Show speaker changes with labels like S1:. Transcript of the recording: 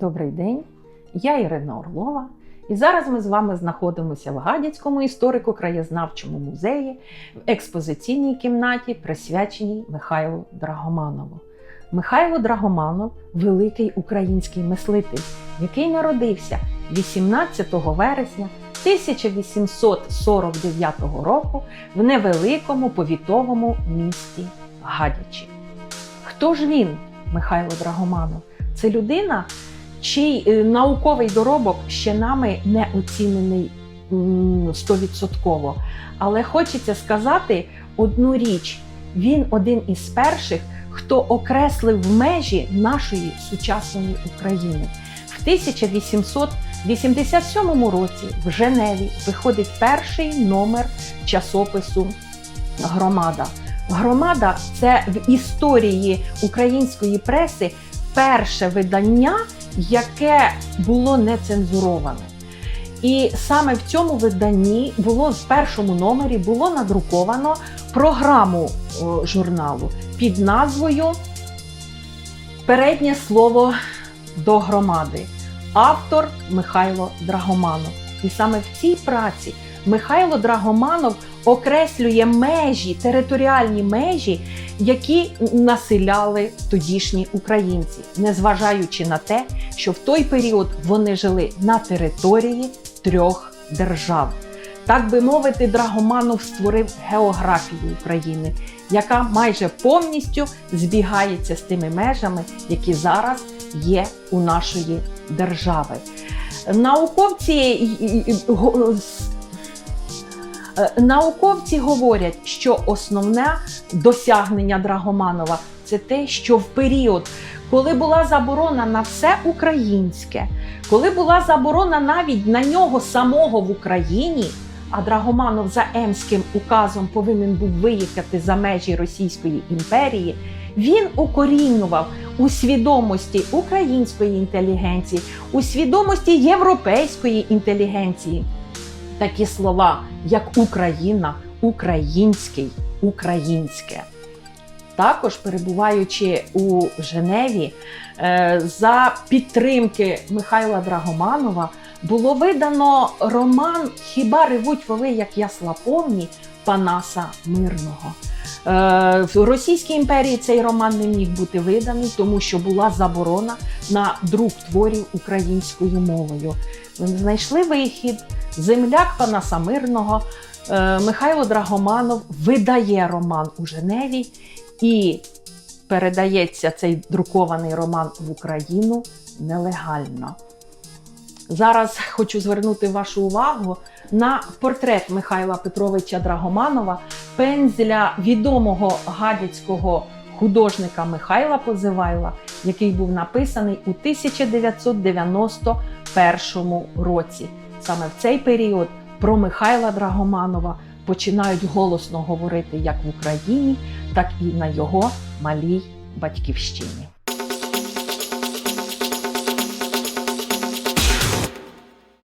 S1: Добрий день, я Ірина Орлова, і зараз ми з вами знаходимося в Гадяцькому історико-краєзнавчому музеї в експозиційній кімнаті, присвяченій Михайлу Драгоманову. Михайло Драгоманов великий український мислитель, який народився 18 вересня 1849 року в невеликому повітовому місті Гадячі. Хто ж він, Михайло Драгоманов? Це людина, чий е, науковий доробок ще нами не оцінений стовідсотково. Але хочеться сказати одну річ: він один із перших, хто окреслив межі нашої сучасної України. В 1887 році в Женеві виходить перший номер часопису Громада. Громада це в історії української преси перше видання, яке було не цензуроване. І саме в цьому виданні було в першому номері було надруковано програму журналу під назвою Переднє слово до громади. Автор Михайло Драгоманов. І саме в цій праці Михайло Драгоманов окреслює межі, територіальні межі, які населяли тодішні українці, незважаючи на те, що в той період вони жили на території трьох держав. Так би мовити, Драгоманов створив географію України, яка майже повністю збігається з тими межами, які зараз є у нашої держави. Науковці Науковці говорять, що основне досягнення Драгоманова це те, що в період, коли була заборона на все українське, коли була заборона навіть на нього самого в Україні, а Драгоманов за Емським указом повинен був виїхати за межі Російської імперії, він укорінював у свідомості української інтелігенції, у свідомості європейської інтелігенції такі слова, як Україна, український, українське. Також перебуваючи у Женеві, е, за підтримки Михайла Драгоманова було видано роман Хіба ревуть воли, як ясла повні Панаса Мирного. Е, В Російській імперії цей роман не міг бути виданий, тому що була заборона на друк творів українською мовою. Знайшли вихід. Земляк Панаса Мирного е, Михайло Драгоманов видає роман у Женеві і передається цей друкований роман в Україну нелегально. Зараз хочу звернути вашу увагу на портрет Михайла Петровича Драгоманова, пензля відомого гадяцького художника Михайла Позивайла, який був написаний у 1991 році. Саме в цей період про Михайла Драгоманова починають голосно говорити як в Україні, так і на його малій батьківщині.